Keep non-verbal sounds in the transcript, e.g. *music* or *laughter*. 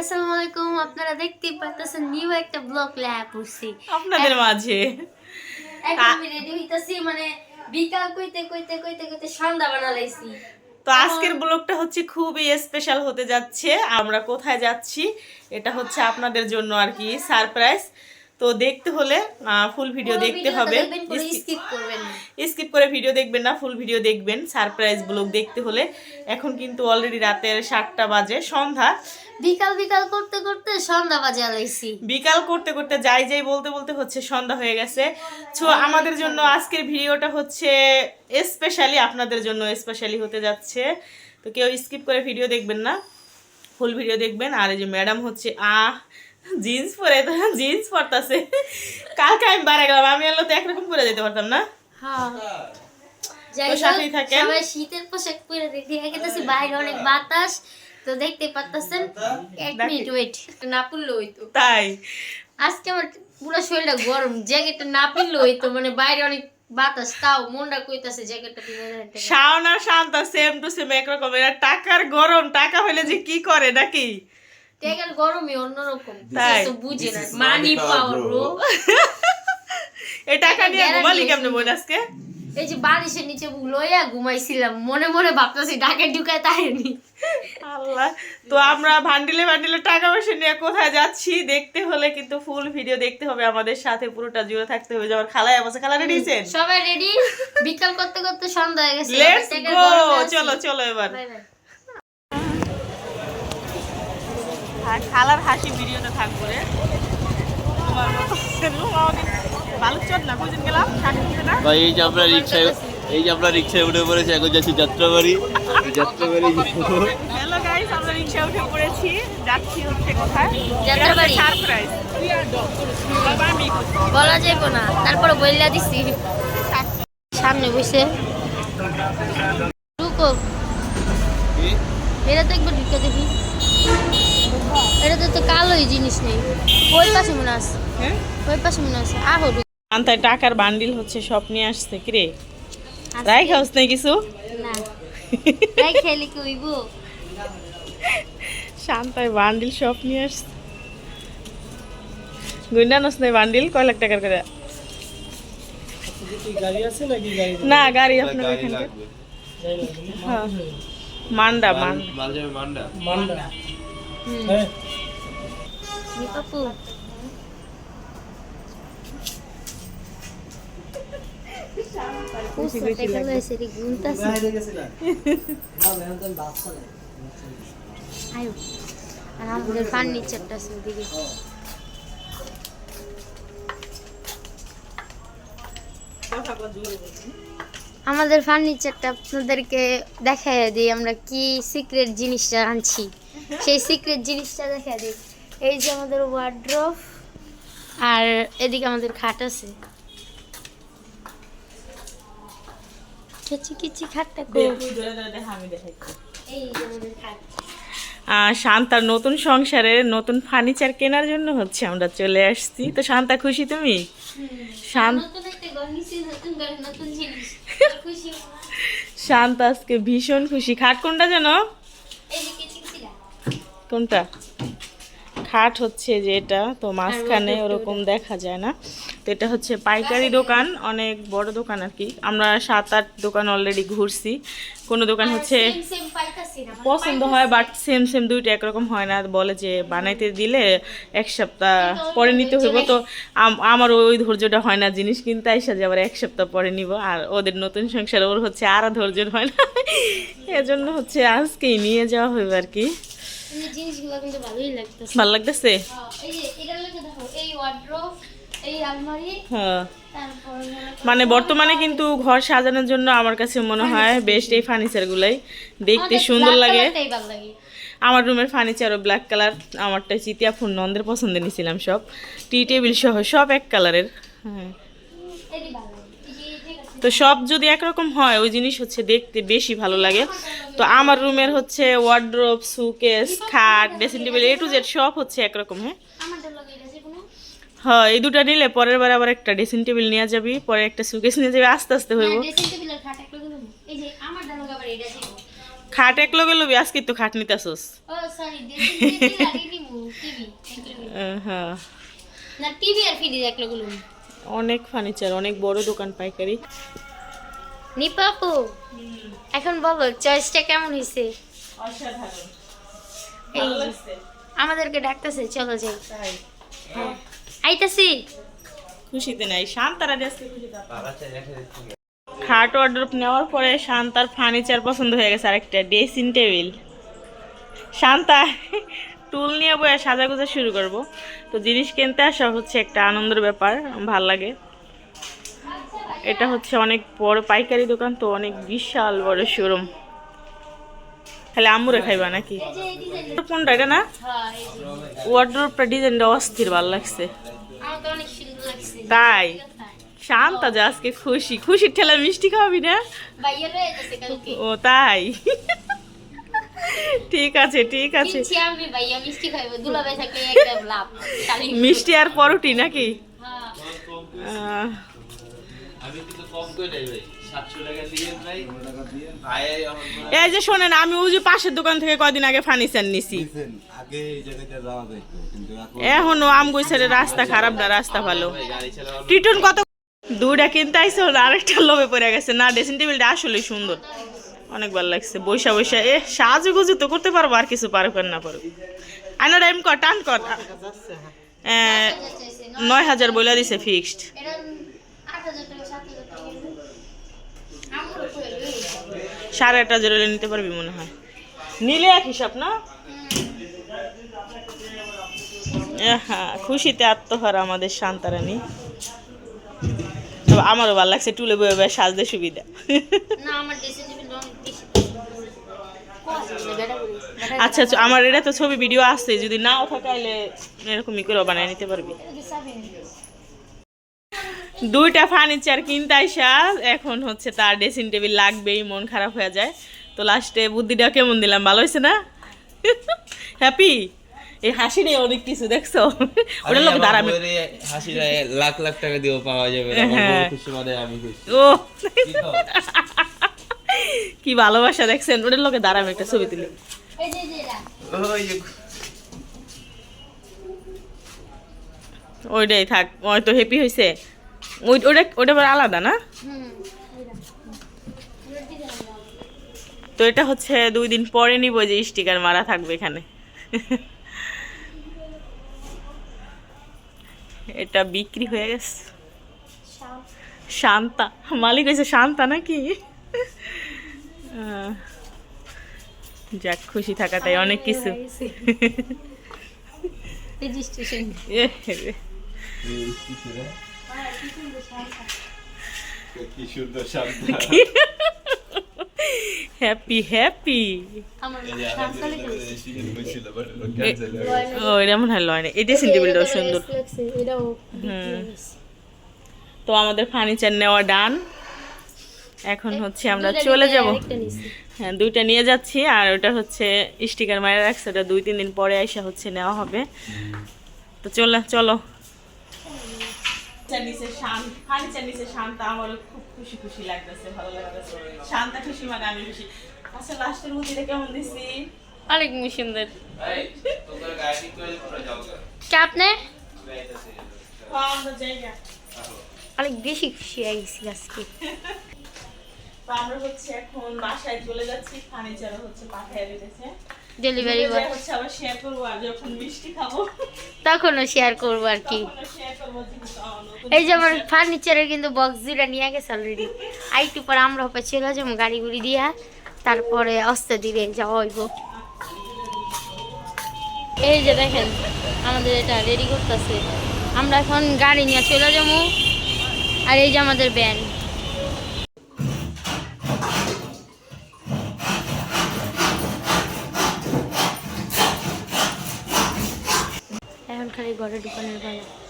আসসালামু আলাইকুম আপনারা দেখতেই পাচ্ছেন নিউ একটা ব্লগ ল্যাব করছি আপনাদের মাঝে। এখন আমি রেডি হইতাছি মানে বিকাল কইতে কইতে কইতে কইতে সন্ধ্যা বানালাইছি। তো আজকের ব্লগটা হচ্ছে খুবই স্পেশাল হতে যাচ্ছে আমরা কোথায় যাচ্ছি এটা হচ্ছে আপনাদের জন্য আর কি সারপ্রাইজ তো দেখতে হলে ফুল ভিডিও দেখতে হবে। স্কিপ করবেন স্কিপ করে ভিডিও দেখবেন না ফুল ভিডিও দেখবেন সারপ্রাইজ ব্লগ দেখতে হলে। এখন কিন্তু অলরেডি রাতের সাতটা বাজে সন্ধ্যা। বিকাল বিকাল করতে করতে সন্ধ্যা বাজে আলাইছি। বিকাল করতে করতে যাই যাই বলতে বলতে হচ্ছে সন্ধ্যা হয়ে গেছে। তো আমাদের জন্য আজকের ভিডিওটা হচ্ছে স্পেশালি আপনাদের জন্য স্পেশালি হতে যাচ্ছে। তো কেউ স্কিপ করে ভিডিও দেখবেন না ফুল ভিডিও দেখবেন। আর এই যে ম্যাডাম হচ্ছে আহ জিন্স পরে জিন্স পরতাছে। কালকে আমি বাড়া গেলাম আমি আলো তো একরকম পরে যেতে পারতাম না? হ্যাঁ। সবাই শীতের পোশাক পরে দেখি বাইরে অনেক বাতাস। তো দেখতে পাচ্ছেন এক মিনিট ওয়েট না পড়লে হইতো। তাই। আজকে আমার পুরো শরীরটা গরম জ্যাকেটটা না পিনলে হইতো মানে বাইরে অনেক বাতাস তাও মনটা কইতাছে জ্যাকেটটা পিনে শান্তা সেম টু সেম একরকম এরা টাকার গরম টাকা হলে যে কি করে নাকি? টেকার গরমই অন্যরকম। তাই। তো বুঝে না। মানি পাওয়ার ব্রো এই টাকা নিয়ে ঘুমালি। কেমনে বোন আজকে? এই যে বালিশের নিচে লইয়া ঘুমাইছিলাম মনে মনে ভাবতেছি ডাকে ঢুকায় তাইনি আল্লাহ তো আমরা ভান্ডিলে ভান্ডিলে টাকা পয়সা নিয়ে কোথায় যাচ্ছি? দেখতে হলে কিন্তু ফুল ভিডিও দেখতে হবে আমাদের সাথে পুরোটা জুড়ে থাকতে হবে যেমন খালায় অবস্থা খালা রেডি হয়েছেন সবাই রেডি বিকাল করতে করতে সন্ধ্যা হয়ে গেছে লেটস গো চলো চলো এবার. আর খালার হাসি ভিডিওতে থাকব রে তোমার মতো বালুক ভাই এই যে আমরা রিক্সায় এই যে আমরা রিক্সায় উঠে পড়েছি এখন যাচ্ছি যাত্রাবাড়ি। যাত্রাবাড়ি হ্যালো গাইস আমরা রিকশা উঠে পড়েছি যাচ্ছি হচ্ছে কোথায়? যাত্রাবাড়ি। সারপ্রাইজ বলা যাইব না তারপরে বইলা দিছি। সামনে বসে রুকো। এটা তো একবার ঢুকে দেখি। এটা তো তো কালোই জিনিস নেই। ওই পাশে মনে আছে। হ্যাঁ? ওই পাশে মনে আছে। আহো। আন্তায় টাকার বান্ডিল হচ্ছে সব নিয়ে আসছে কিরে? রাই খাওস নাই কিছু? না। তাই খেলি কি হইব? শান্তায় বান্ডিল সব নিয়ে আসছে। গুন্ডা নস নাই বান্ডিল কয় লাখ টাকার করে? না গাড়ি আপনার এখানে হ্যাঁ। মান্ডা মান মাঝে মান্ডা। আর আমাদের ফার্নিচারটা আছে ওদিকে। আমাদের ফার্নিচারটা আপনাদেরকে দেখাই দিই আমরা কি সিক্রেট জিনিসটা আনছি। সেই সিক্রেট জিনিসটা দেখাই দিই। এই যে আমাদের ওয়ার্ড্রফ আর এদিকে আমাদের খাট আছে। কিচি কিচি খাটটা শান্তার নতুন সংসারে নতুন ফার্নিচার কেনার জন্য হচ্ছে আমরা চলে আসছি। তো শান্তা খুশি তুমি? *laughs* শান্ত আজকে ভীষণ খুশি। খাট কোনটা জানো? এই যে কিচি কিচিটা কোনটা? খাট হচ্ছে যে এটা তো মাঝখানে ওরকম দেখা যায় না। তো এটা হচ্ছে পাইকারি দোকান অনেক বড় দোকান আর কি। আমরা সাত আট দোকান অলরেডি ঘুরছি। কোনো দোকান হচ্ছে সেম সেম পাইতাছি না পছন্দ হয় বাট সেম সেম দুইটা একরকম হয় না। বলে যে বানাইতে দিলে এক সপ্তাহ পরে নিতে হইব। তো আমার ওই ধৈর্যটা হয় না জিনিস কিনতে আইসা যে আবার এক সপ্তাহ পরে নিব। আর ওদের নতুন সংসার ওর হচ্ছে আরও ধৈর্য হয় না। *laughs* এজন্য হচ্ছে আজকেই নিয়ে যাওয়া হইবে আর কি। ভালো লাগতেছে? এই যে এটার লাগে দেখো এই আলমারি হ্যাঁ। মনে মানে বর্তমানে কিন্তু ঘর সাজানোর জন্য আমার কাছে মনে হয় বেস্ট এই ফার্নিচারগুলাই। দেখতে সুন্দর লাগে। আমার রুমের ফার্নিচারও ব্ল্যাক কালার আমারটা চিতিয়া ফুল নন্দের পছন্দের নিয়েছিলাম সব। টি টেবিল সহ সব এক কালারের হ্যাঁ। তো সব যদি একরকম হয় ওই জিনিস হচ্ছে দেখতে বেশি ভালো লাগে। তো আমার রুমের হচ্ছে ওয়ার্ড্রোব সুকেস খাট dressing table A to Z সব হচ্ছে একরকম হ্যাঁ আমারটা লাগে এটা যে কোনো হ্যাঁ এই দুটো নিলে পরের বার আবার একটা ড্রেসিং টেবিল নিয়ে যাবি পরে একটা সুকেস নিয়ে যাবি আস্তে আস্তে হইব। খাট একটা লাগে এই যে আমারটা লাগে আবার খাট এক লগে লবি আজকে তো খাট নিতেছস। ও সরি ড্রেসিং টেবিল আর ইনি মু টিভি আহ, হ্যাঁ। অনেক ফার্নিচার অনেক বড় দোকান পাইকারি। নিপাপু এখন বলো চয়েসটা কেমন হয়েছে এই আমাদেরকে ডাকতেছে চলো যাই। হ্যাঁ। আইতাছি। খুশিতে নাই শান্তারা আজকে খুশিতে খাট অর্ডার নেওয়ার পরে শান্তার ফার্নিচার পছন্দ হয়ে গেছে আরেকটা ড্রেসিং টেবিল শান্তা টুল নিয়ে বয়ে সাজাগুজা শুরু করব। তো জিনিস কিনতে আসা হচ্ছে একটা আনন্দের ব্যাপার ভালো লাগে। এটা হচ্ছে অনেক বড় পাইকারি দোকান তো অনেক বিশাল বড় শোরুম খালি আম্মুরে খাইবা নাকি? কোনটা এটা না। ওয়ার্ড্রোপটা ডিজাইনটা অস্থির ভালো লাগছে। আমার তো অনেক সুন্দর লাগছে তাই? শান্তা যে আজকে খুশি। খুশির ঠেলা মিষ্টি খাওয়াবি না? ভাইয়া লয়ে যাচ্ছে কালকে ও তাই? ঠিক আছে ঠিক আছে। কিনছি আমি ভাইয়া মিষ্টি আর পরোটি নাকি? হ্যাঁ। আহ, আমি কিন্তু কম করে এই যে শোনেন আমি ওই যে পাশের দোকান থেকে কয়দিন আগে ফার্নিচার নিছি। দিছেন, আগে এই জায়গাটা যাওয়া যাইতো কিন্তু এখন এখনও আমগুই ছেড়ে রাস্তা খারাপ না রাস্তা ভালো। টিটন কত দুইটা কিনতে আইসে হলো আরেকটা লোভে পড়ে গেছে। না ড্রেসিং টেবিলটা আসলে সুন্দর। অনেক ভালো লাগছে বৈশা বৈশা। এ সাজুগুজু তো করতে পারব আর কিছু পারো কর না পারো আইনা টাইম কর টান কর। নয় হাজার বইলা দিছে ফিক্সড সাড়ে আট হাজার নিতে পারবি মনে হয়। নিলে এক হিসাব না? হ্যাঁ খুশিতে আত্মহারা আমাদের শান্তারানী। তবে আমারও ভালো লাগছে টুলে বয়ে বয়ে সাজতে সুবিধা। আচ্ছা আচ্ছা আমার এটা তো ছবি ভিডিও আছে যদি নাও থাকাইলে এরকমই করে বানায় নিতে পারবি। দুইটা ফার্নিচার কিনতে আইসা এখন হচ্ছে তার ড্রেসিং টেবিল লাগবেই মন খারাপ হয়ে যায়। তো লাস্টে বুদ্ধিটা কেমন দিলাম ভালো হয়েছে না? *laughs* হ্যাপি এই হাসি নেই অনেক কিছু দেখছ? ওটা লোক দাঁড়াবে হাসি লাখ লাখ টাকা দিয়েও পাওয়া যাবে হ্যাঁ। খুশি মানে আমি খুশি। ও। *laughs* কি ভালোবাসা দেখছেন? ওটার লোকে দাঁড়াবে একটা ছবি তুলে। এই যে যে ওই যে। ওইটাই থাক ওই তো হ্যাপি হয়েছে ওটা ওটা আবার আলাদা না? হুম তো এটা হচ্ছে দুই দিন পরে নিব যে স্টিকার মারা থাকবে এখানে। এটা বিক্রি হয়ে গেছে। শান্তা। মালিক হয়েছে শান্তা নাকি? যাক খুশি থাকাটাই অনেক কিছু। *laughs* রেজিস্ট্রেশন কি সুন্দর শান্ত হ্যাপি হ্যাপি আমার সান্তালে হয়েছিল বাট ও এটা মনে হয় লয় না এটা সেন্টিমেন্টটাও সুন্দর তো আমাদের ফার্নিচার নেওয়া ডান। এখন হচ্ছে আমরা চলে যাব। হ্যাঁ দুইটা নিয়ে যাচ্ছি আর ওটা হচ্ছে স্টিকার মায়ের রাখছে ওটা দুই তিন দিন পরে এসে হচ্ছে নেওয়া হবে। তো চলো চলো। ফার্নিচার নিচে শান্তা আমারও খুব খুশি খুশি লাগতেছে ভালো লাগতেছে। শান্তা খুশি মানে আমি খুশি। আচ্ছা লাস্টের মুদিটা কেমন দিছি অনেক সুন্দর। কে আপনি? হ্যাঁ, আমরা অনেক বেশি খুশি হয়ে গেছি আজকে। আমরা হচ্ছে এখন বাসায় চলে যাচ্ছি ফার্নিচারও হচ্ছে পাঠিয়ে দিতেছে। ডেলিভারি বয় হচ্ছে আবার শেয়ার করব আর যখন মিষ্টি খাব। তখনও শেয়ার করব আর কি। শেয়ার করব এই যে আমার ফার্নিচারের কিন্তু বক্স দুটা নিয়ে গেছে অলরেডি আইটু পর আমরা হপে চলে যাব গাড়িগুলি দিয়া তারপরে অস্ত দিবে যাওয়া হইব। এই যে দেখেন আমাদের এটা রেডি করতেছে। আমরা এখন গাড়ি নিয়ে চলে যাব আর এই যে আমাদের ব্যান এখন খালি ঘরে ঢুকানোর পালা